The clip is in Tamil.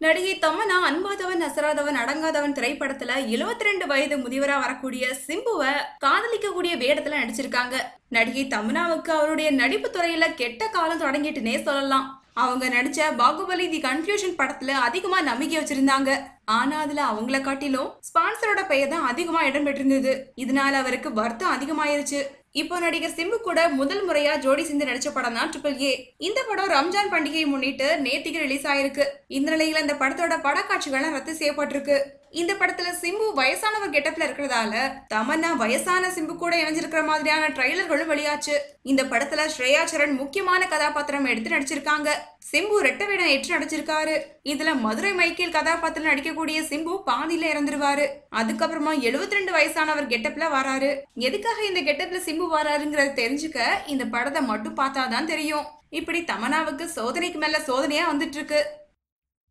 நடிகை தமனா அன்பாதவன் அசராதவன் அடங்காதவன் திரைப்படத்துல 72 வயது முதியவரா வரக்கூடிய சிம்புவை காதலிக்கக்கூடிய வேடத்துல நடிச்சிருக்காங்க. நடிகை தமனாவுக்கு அவருடைய நடிப்பு துறையில கெட்ட காலம் தொடங்கிட்டுனே சொல்லலாம். அவங்க நடிச்ச பாகுபலி தி கன்ஃபியூஷன் படத்துல அதிகமா நம்பிக்கை வச்சிருந்தாங்க. ஆனா அதுல அவங்கள காட்டிலும் ஸ்பான்சரோட பெயர் தான் அதிகமா இடம் பெற்றிருந்தது. இதனால அவருக்கு வருத்தம் அதிகமாயிருச்சு. இப்போ நடிகர் சிம்பு கூட முதல் முறையா ஜோடி சேர்ந்து நடிச்ச படம் தான் ட்ரிபிள் ஏ இந்த படம் ரம்ஜான் பண்டிகையை முன்னிட்டு நேத்திக்கு ரிலீஸ் ஆயிருக்கு. இந்த நிலையில இந்த படத்தோட படக்காட்சிகள்லாம் ரத்து செய்யப்பட்டிருக்கு. இந்த படத்துல சிம்பு வயசானவர் கெட்டப்ல இருக்கிறதால தமன்னா வயசான சிம்பு கூட இணைஞ்சிருக்கிற மாதிரியான ட்ரைலர்களும் வெளியாச்சு. இந்த படத்துல ஸ்ரேயா சரண் முக்கியமான கதாபாத்திரம் எடுத்து நடிச்சிருக்காங்க. சிம்பு ரெட்ட வேடம் ஏற்று நடிச்சிருக்காரு. இதுல மதுரை மைக்கேல் கதாபாத்திரம் நடிக்கக்கூடிய சிம்பு பாதியில இறந்துருவாரு. அதுக்கப்புறமா 72 ரெண்டு வயசானவர் கெட்டப்ல வராரு. எதுக்காக இந்த கெட்டப்ல சிம்பு வராருங்கிறத தெரிஞ்சுக்க இந்த படத்தை மட்டும் பார்த்தாதான் தெரியும். இப்படி தமனாவுக்கு சோதனைக்கு மேல சோதனையா வந்துட்டு இருக்கு.